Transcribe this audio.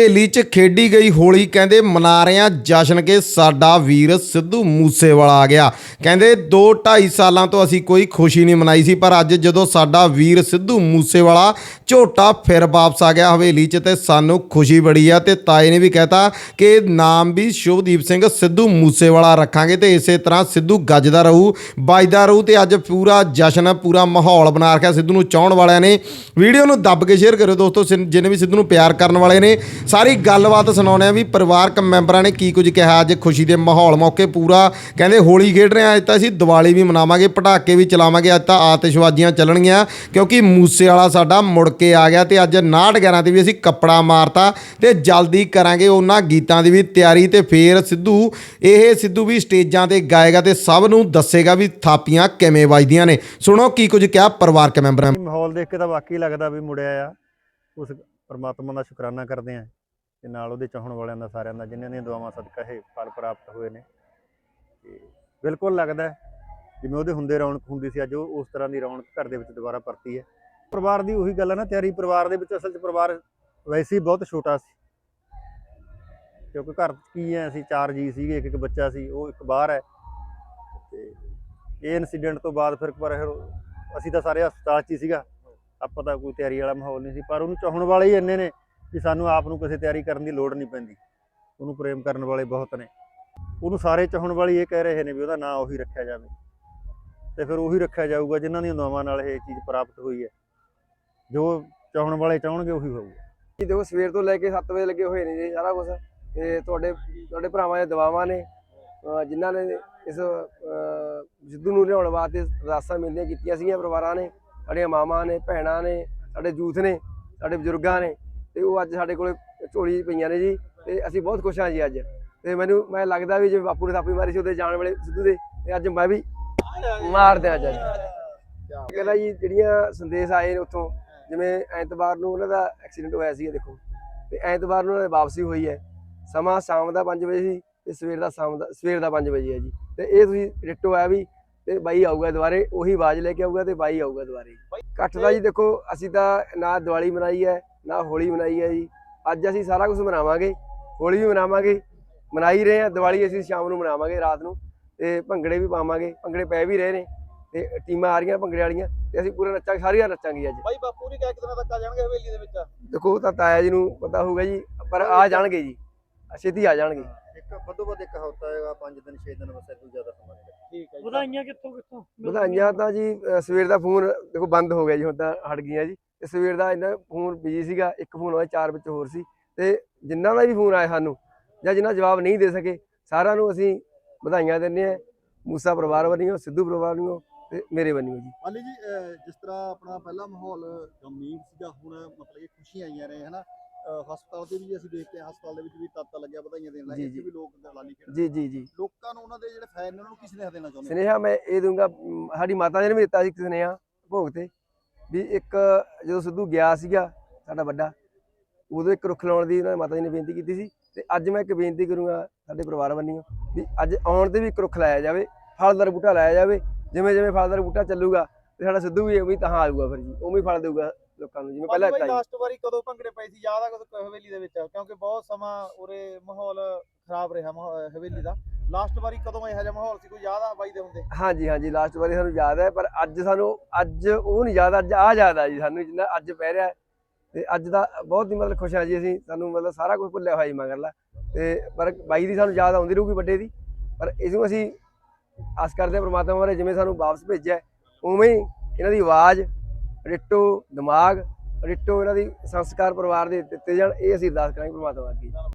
ਹਵੇਲੀ 'ਚ ਖੇਡੀ ਗਈ ਹੋਲੀ ਕਹਿੰਦੇ ਮਨਾ ਰਹੇ ਆ ਜਸ਼ਨ ਕੇ ਸਾਡਾ ਵੀਰ ਸਿੱਧੂ ਮੂਸੇਵਾਲਾ ਆ ਗਿਆ। ਕਹਿੰਦੇ 2 2.5 ਸਾਲਾਂ ਤੋਂ ਅਸੀਂ ਕੋਈ ਖੁਸ਼ੀ ਨਹੀਂ ਮਨਾਈ ਸੀ, ਪਰ ਅੱਜ ਜਦੋਂ ਸਾਡਾ ਵੀਰ ਸਿੱਧੂ ਮੂਸੇਵਾਲਾ ਝੋਟਾ ਫਿਰ ਵਾਪਸ ਆ ਗਿਆ ਹਵੇਲੀ 'ਚ ਤੇ ਸਾਨੂੰ ਖੁਸ਼ੀ ਬੜੀ ਆ ਤੇ ਤਾਏ ਨੇ ਵੀ ਕਹਿਤਾ ਕਿ ਨਾਮ ਵੀ ਸ਼ੁਭਦੀਪ ਸਿੰਘ ਸਿੱਧੂ ਮੂਸੇਵਾਲਾ ਰੱਖਾਂਗੇ ਤੇ ਇਸੇ ਤਰ੍ਹਾਂ ਸਿੱਧੂ ਗੱਜਦਾ ਰਹੂ, ਵੱਜਦਾ ਰਹੂ ਤੇ ਅੱਜ ਪੂਰਾ ਜਸ਼ਨ, ਪੂਰਾ ਮਾਹੌਲ ਬਣਾ ਰੱਖਿਆ ਸਿੱਧੂ ਨੂੰ ਚਾਹਣ ਵਾਲਿਆਂ ਨੇ। ਵੀਡੀਓ ਨੂੰ ਦੱਬ ਕੇ ਸ਼ੇਅਰ ਕਰਿਓ ਦੋਸਤੋ ਸਿਨ- ਜਿੰਨੇ ਵੀ ਸਿੱਧੂ ਨੂੰ ਪਿਆਰ ਕਰਨ ਵਾਲੇ ਨੇ ਸਾਰੀ ਗੱਲਬਾਤ ਸੁਣਾਉਂਦੇ ਆ ਵੀ ਪਰਿਵਾਰਕ ਮੈਂਬਰਾਂ ਨੇ ਕੀ ਕੁਝ ਕਿਹਾ, ਅੱਜ ਖੁਸ਼ੀ ਦੇ ਮਾਹੌਲ ਮੌਕੇ ਪੂਰਾ। ਕਹਿੰਦੇ ਹੋਲੀ ਖੇਡ ਰਹੇ ਆ ਅੱਜ ਤਾਂ ਅਸੀਂ ਦੀਵਾਲੀ ਵੀ ਮਨਾਵਾਂਗੇ, ਪਟਾਕੇ ਵੀ ਚਲਾਵਾਂਗੇ, ਅੱਜ ਤਾਂ ਆਤਿਸ਼ਬਾਜ਼ੀਆਂ ਚੱਲਣਗੀਆਂ, ਕਿਉਂਕਿ ਮੂਸੇ ਵਾਲਾ ਸਾਡਾ ਮੁੜ ਕੇ ਆ ਗਿਆ ਤੇ ਅੱਜ 69 11 ਤੇ ਵੀ ਅਸੀਂ ਕੱਪੜਾ ਮਾਰਤਾ ਤੇ ਜਲਦੀ ਕਰਾਂਗੇ ਉਹਨਾਂ ਗੀਤਾਂ ਦੀ ਵੀ ਤਿਆਰੀ ਤੇ ਫੇਰ ਸਿੱਧੂ, ਇਹ ਸਿੱਧੂ ਵੀ ਸਟੇਜਾਂ ਤੇ ਗਾਏਗਾ ਤੇ ਸਭ ਨੂੰ ਦੱਸੇਗਾ ਵੀ ਥਾਪੀਆਂ ਕਿਵੇਂ ਵੱਜਦੀਆਂ ਨੇ। ਸੁਣੋ ਕੀ ਕੁਝ ਕਿਹਾ ਪਰਿਵਾਰਕ ਮੈਂਬਰਾਂ ਨੇ। ਮਾਹੌਲ ਦੇਖ ਕੇ ਤਾਂ ਵਾਕਈ ਲੱਗਦਾ ਵੀ ਮੁੜਿਆ ਆ, ਉਸ ਪਰਮਾਤਮਾ ਦਾ ਸ਼ੁਕਰਾਨਾ ਕਰਦੇ ਆ ਤੇ ਨਾਲ ਉਹਦੇ ਚਾਹਣ ਵਾਲਿਆਂ ਦਾ ਸਾਰਿਆਂ ਦਾ ਜਿਨ੍ਹਾਂ ਦੀਆਂ ਦੁਆਵਾਂ ਸਦਕਾ ਇਹ ਫਲ ਪ੍ਰਾਪਤ ਹੋਏ ਨੇ। ਤੇ ਬਿਲਕੁਲ ਲੱਗਦਾ ਜਿਵੇਂ ਉਹਦੇ ਹੁੰਦੇ ਰੌਣਕ ਹੁੰਦੀ ਸੀ, ਅੱਜ ਉਹ ਉਸ ਤਰ੍ਹਾਂ ਦੀ ਰੌਣਕ ਘਰ ਦੇ ਵਿੱਚ ਦੁਬਾਰਾ ਪਰਤੀ ਹੈ। ਪਰਿਵਾਰ ਦੀ ਉਹੀ ਗੱਲ ਹੈ ਨਾ, ਤਿਆਰੀ ਪਰਿਵਾਰ ਦੇ ਵਿੱਚ, ਅਸਲ 'ਚ ਪਰਿਵਾਰ ਵੈਸੇ ਹੀ ਬਹੁਤ ਛੋਟਾ ਸੀ। ਕਿਉਂਕਿ ਘਰ 'ਚ ਕੀ ਹੈ, ਅਸੀਂ ਚਾਰ ਜੀ ਸੀਗੇ, ਇੱਕ ਇੱਕ ਬੱਚਾ ਸੀ, ਉਹ ਇੱਕ ਬਾਹਰ ਹੈ। ਤੇ ਇਹ ਇਨਸੀਡੈਂਟ ਤੋਂ ਬਾਅਦ ਫਿਰ ਪਰ ਫਿਰ ਅਸੀਂ ਤਾਂ ਸਾਰੇ ਹਸਪਤਾਲ 'ਚ ਹੀ ਸੀਗਾ। ਆਪਾਂ ਤਾਂ ਕੋਈ ਤਿਆਰੀ ਵਾਲਾ ਮਾਹੌਲ ਨਹੀਂ ਸੀ, ਪਰ ਉਹਨੂੰ ਚਾਹਣ ਵਾਲੇ ਹੀ ਇੰਨੇ ਨੇ ਕਿ ਸਾਨੂੰ ਆਪ ਨੂੰ ਕਿਸੇ ਤਿਆਰੀ ਕਰਨ ਦੀ ਲੋੜ ਨਹੀਂ ਪੈਂਦੀ। ਉਹਨੂੰ ਪ੍ਰੇਮ ਕਰਨ ਵਾਲੇ ਬਹੁਤ ਨੇ। ਉਹਨੂੰ ਸਾਰੇ ਚਾਹਣ ਵਾਲੇ ਇਹ ਕਹਿ ਰਹੇ ਨੇ ਵੀ ਉਹਦਾ ਨਾਂ ਉਹੀ ਰੱਖਿਆ ਜਾਵੇ। ਤੇ ਫਿਰ ਉਹੀ ਰੱਖਿਆ ਜਾਊਗਾ ਜਿਨ੍ਹਾਂ ਦੀਆਂ ਦੁਆਵਾਂ ਨਾਲ ਇਹ ਚੀਜ਼ ਪ੍ਰਾਪਤ ਹੋਈ ਹੈ। ਜੋ ਚਾਹਣ ਵਾਲੇ ਚਾਹਣਗੇ ਉਹੀ ਹੋਊਗਾ। ਜੀ ਦੇਖੋ, ਸਵੇਰ ਤੋਂ ਲੈ ਕੇ 7 ਵਜੇ ਲੱਗੇ ਹੋਏ ਨੇ ਜੀ ਸਾਰਾ ਕੁਝ ਤੇ ਤੁਹਾਡੇ ਤੁਹਾਡੇ ਭਰਾਵਾਂ ਦੀਆਂ ਦੁਆਵਾਂ ਨੇ, ਅਹ ਜਿਨ੍ਹਾਂ ਨੇ ਇਸ ਜਿੱਦੂ ਨੂੰ ਲਿਆਉਣ ਵਾਸਤੇ ਅਰਦਾਸਾਂ ਮਿਲਦੀਆਂ ਕੀਤੀਆਂ ਸੀਗੀਆਂ, ਪਰਿਵਾਰਾਂ ਨੇ, ਸਾਡੀਆਂ ਮਾਵਾਂ ਨੇ, ਭੈਣਾਂ ਨੇ, ਸਾਡੇ ਯੂਥ ਨੇ, ਸਾਡੇ ਬਜ਼ੁਰਗਾਂ ਨੇ। ਤੇ ਉਹ ਅੱਜ ਸਾਡੇ ਕੋਲੇ ਝੋਲੀ ਪਈਆਂ ਨੇ ਜੀ, ਤੇ ਅਸੀਂ ਬਹੁਤ ਖੁਸ਼ ਹਾਂ ਜੀ ਅੱਜ। ਤੇ ਮੈਨੂੰ, ਮੈਂ ਲੱਗਦਾ ਵੀ ਜੇ ਬਾਪੂ ਨੇ ਥਾਪੀ ਮਾਰੀ ਸੀ ਉਹਦੇ ਜਾਣ ਵਾਲੇ ਸਿੱਧੂ ਦੇ, ਤੇ ਅੱਜ ਮੈਂ ਵੀ ਮਾਰ ਦਿਆਂ ਅੱਜ। ਕਹਿੰਦਾ ਜੀ, ਜਿਹੜੀਆਂ ਸੰਦੇਸ਼ ਆਏ ਨੇ ਉੱਥੋਂ, ਜਿਵੇਂ ਐਤਵਾਰ ਨੂੰ ਉਹਨਾਂ ਦਾ ਐਕਸੀਡੈਂਟ ਹੋਇਆ ਸੀ ਦੇਖੋ। ਤੇ ਐਤਵਾਰ ਨੂੰ ਉਹਨਾਂ ਦੀ ਵਾਪਸੀ ਹੋਈ ਹੈ। ਸਮਾਂ ਸ਼ਾਮ ਦਾ 5 ਵਜੇ ਸੀ ਤੇ ਸਵੇਰ ਦਾ ਸ਼ਾਮ ਦਾ, ਸਵੇਰ ਦਾ 5 ਵਜੇ ਹੈ ਜੀ। ਤੇ ਇਹ ਤੁਸੀਂ ਡਿੱਟੋ ਹੈ ਵੀ, ਤੇ ਬਾਈ ਆਊਗਾ ਦੁਬਾਰੇ, ਉਹੀ ਆਵਾਜ਼ ਲੈ ਕੇ ਆਊਗਾ ਤੇ ਬਾਈ ਆਊਗਾ ਦੁਬਾਰੇ। ਇਕੱਠ ਦਾ ਜੀ ਦੇਖੋ, ਅਸੀਂ ਤਾਂ ਨਾ ਦੀਵਾਲੀ ਮਨਾਈ ਹੈ ਨਾ ਹੋਲੀ ਮਨਾਈ ਹੈ ਜੀ। ਅੱਜ ਅਸੀਂ ਸਾਰਾ ਕੁਝ ਮਨਾਵਾਂਗੇ ਹੋਲੀ ਵੀ ਮਨਾਵਾਂਗੇ ਮਨਾਈ ਰਹੇ ਹਾਂ। ਦੀਵਾਲੀ ਅਸੀਂ ਸ਼ਾਮ ਨੂੰ ਮਨਾਵਾਂਗੇ ਰਾਤ ਨੂੰ। ਤੇ ਭੰਗੜੇ ਵੀ ਪਾਵਾਂਗੇ। ਭੰਗੜੇ ਪੈ ਵੀ ਰਹੇ ਨੇ ਤੇ ਟੀਮਾਂ ਆ ਰਹੀਆਂ ਭੰਗੜੇ ਵਾਲੀਆਂ ਤੇ ਅਸੀਂ ਪੂਰਾ ਨੱਚਾਂਗੇ ਸਾਰੀਆਂ ਨੱਚਾਂਗੇ ਅੱਜ। ਬਾਈ ਬਾਪੂ ਨਹੀਂ ਕਹਿ ਕਿਤੇ ਤੱਕ ਆ ਜਾਣਗੇ ਹਵੇਲੀ ਦੇ ਵਿੱਚ? ਦੇਖੋ ਤਾਂ ਤਾਇਆ ਜੀ ਨੂੰ ਪਤਾ ਹੋਊਗਾ ਜੀ ਪਰ ਆ ਜਾਣਗੇ ਜੀ। ਛੇਤੀ ਆ ਜਾਣਗੇ। ਇੱਕ ਵੱਧੋ ਵੱਧ ਇੱਕ ਹਫ਼ਤਾ ਹੈਗਾ 5 ਦਿਨ 6 ਦਿਨ ਬਸ ਇਦੋਂ ਜ਼ਿਆਦਾ ਸਮਾਂ ਨਹੀਂ ਠੀਕ ਹੈ ਜੀ। ਵਧਾਈਆਂ ਕਿੱਥੋਂ ਕਿੱਥੋਂ ਵਧਾਈਆਂ ਤਾਂ ਜੀ ਸਵੇਰ ਦਾ ਫੋਨ ਦੇਖੋ ਬੰਦ ਹੋ ਗਿਆ ਜੀ ਹੁਣ ਤਾਂ ਹਟ ਗਈਆਂ ਜੀ। ਤੇ ਸਵੇਰ ਦਾ ਇਹਨਾਂ ਫੋਨ ਬਿਜ਼ੀ ਸੀਗਾ ਇੱਕ ਫੋਨ ਹੋਇਆ ਚਾਰ ਵਿੱਚ ਹੋਰ ਸੀ ਤੇ ਜਿਨ੍ਹਾਂ ਦਾ ਵੀ ਫੋਨ ਆਇਆ ਸਾਨੂੰ ਜਾਂ ਜਿਨ੍ਹਾਂ ਜਵਾਬ ਨਹੀਂ ਦੇ ਸਕੇ ਸਾਰਿਆਂ ਨੂੰ ਅਸੀਂ ਵਧਾਈਆਂ ਦਿੰਦੇ ਆ ਮੂਸਾ ਪਰਿਵਾਰ ਵੱਲੋਂ ਸਿੱਧੂ ਪਰਿਵਾਰ ਵੱਲੋਂ ਤੇ ਮੇਰੇ ਵੱਲੋਂ ਜੀ। ਮਾਲੀ ਜੀ ਜਿਸ ਤਰ੍ਹਾਂ ਆਪਣਾ ਪਹਿਲਾ ਮਾਹੌਲ ਗਮੀਨ ਸੀਗਾ ਹੁਣ ਮਤਲਬ ਕਿ ਖੁਸ਼ੀਆਂ ਆਈਆਂ ਨੇ ਹਨਾ? ਹਸਪਤਾਲ ਦੇ ਵੀ ਅਸੀਂ ਦੇਖਦੇ ਹਾਂ ਹਸਪਤਾਲ ਦੇ ਵਿੱਚ ਵੀ ਤਾਤਾ ਲੱਗਿਆ ਵਧਾਈਆਂ ਦੇਣ ਲੱਗੇ ਇੱਥੇ। ਵੀ ਲੋਕ ਲਾਲੀ ਖੇਡਦੇ ਜੀ ਜੀ ਜੀ। ਲੋਕਾਂ ਨੂੰ ਉਹਨਾਂ ਦੇ ਜਿਹੜੇ ਫੈਨ ਨੇ ਉਹਨਾਂ ਨੂੰ ਕੀ ਸੁਨੇਹਾ ਦੇਣਾ ਚਾਹੁੰਦੇ? ਸੁਨੇਹਾ ਮੈਂ ਇਹ ਦੂੰਗਾ ਸਾਡੀ ਮਾਤਾ ਜੀ ਨੇ ਵੀ ਦਿੱਤਾ ਸੀ ਸੁਨੇਹਾ ਭੋਗ ਤੇ। ਵੀ ਇੱਕ ਜਦੋਂ ਸਿੱਧੂ ਗਿਆ ਸੀਗਾ ਸਾਡਾ ਵੱਡਾ ਉਦੋਂ ਇੱਕ ਰੁੱਖ ਲਾਉਣ ਦੀ ਉਹਨਾਂ ਨੇ ਮਾਤਾ ਜੀ ਨੇ ਬੇਨਤੀ ਕੀਤੀ ਸੀ ਤੇ ਅੱਜ ਮੈਂ ਇੱਕ ਬੇਨਤੀ ਕਰੂੰਗਾ ਸਾਡੇ ਪਰਿਵਾਰ ਵੱਲੋਂ ਵੀ ਅੱਜ ਆਉਣ ਤੇ ਵੀ ਇੱਕ ਰੁੱਖ ਲਾਇਆ ਜਾਵੇ ਫਲਦਾਰ ਬੂਟਾ ਲਾਇਆ ਜਾਵੇ ਜਿਵੇਂ ਜਿਵੇਂ ਫਲਦਾਰ ਬੂਟਾ ਚੱਲੂਗਾ ਤੇ ਸਾਡਾ ਸਿੱਧੂ ਵੀ ਉਵੇਂ ਤਾਂ ਆਊਗਾ ਫਿਰ ਜੀ ਉਵੇਂ ਹੀ ਫਲ ਦੇਊਗਾ ਲੋਕਾਂ ਨੂੰ ਜਿਵੇਂ ਪਹਿਲਾਂ ਦਿੱਤਾ ਲਾਸਟ ਵਾਰੀ ਕਦੋਂ ਭੰਗੜੇ ਪਏ ਸੀ ਯਾਦ ਆ ਕਦੋਂ ਹਵੇਲੀ ਦੇ ਵਿੱਚ ਕਿਉਂਕਿ ਬਹੁਤ ਸਮਾਂ ਉਰੇ ਮਾਹੌਲ ਖਰਾਬ ਰਿਹਾ ਹਵੇਲੀ ਦਾ। ਲਾਸਟ ਵਾਰੀ ਕਦੋਂ ਇਹੋ ਜਿਹਾ ਮਾਹੌਲ ਸੀ? ਕੋਈ ਯਾਦ ਆ ਬਾਈ ਦੇ ਹੁੰਦੇ? ਹਾਂਜੀ ਹਾਂਜੀ, ਲਾਸਟ ਵਾਰੀ ਸਾਨੂੰ ਯਾਦ ਹੈ, ਪਰ ਅੱਜ ਸਾਨੂੰ, ਅੱਜ ਉਹ ਨਹੀਂ ਯਾਦ, ਅੱਜ ਆ ਯਾਦ ਆ ਜੀ ਸਾਨੂੰ ਜਿੰਨਾ ਅੱਜ ਪੈ ਰਿਹਾ ਹੈ। ਤੇ ਅੱਜ ਦਾ ਬਹੁਤ ਹੀ ਮਤਲਬ ਖੁਸ਼ ਹਾਂ ਜੀ ਅਸੀਂ, ਸਾਨੂੰ ਮਤਲਬ ਸਾਰਾ ਕੁਝ ਭੁੱਲਿਆ ਹੋਇਆ ਜੀ ਮਗਰਲਾ। ਤੇ ਪਰ ਬਾਈ ਦੀ ਸਾਨੂੰ ਯਾਦ ਆਉਂਦੀ ਰਹੂਗੀ ਵੱਡੇ ਦੀ। ਪਰ ਇਸ ਨੂੰ ਅਸੀਂ ਆਸ ਕਰਦੇ ਹਾਂ ਪ੍ਰਮਾਤਮਾ ਬਾਰੇ, ਜਿਵੇਂ ਸਾਨੂੰ ਵਾਪਸ ਭੇਜਿਆ ਉਵੇਂ ਹੀ ਇਹਨਾਂ ਦੀ ਆਵਾਜ਼, ਰਿੱਟੋ ਦਿਮਾਗ, ਰਿੱਟੋ ਇਹਨਾਂ ਦੀ ਸੰਸਕਾਰ ਪਰਿਵਾਰ ਦੇ ਦਿੱਤੇ ਜਾਣ, ਇਹ ਅਸੀਂ ਅਰਦਾਸ ਕਰਾਂਗੇ ਪ੍ਰਮਾਤਮਾ ਅੱਗੇ।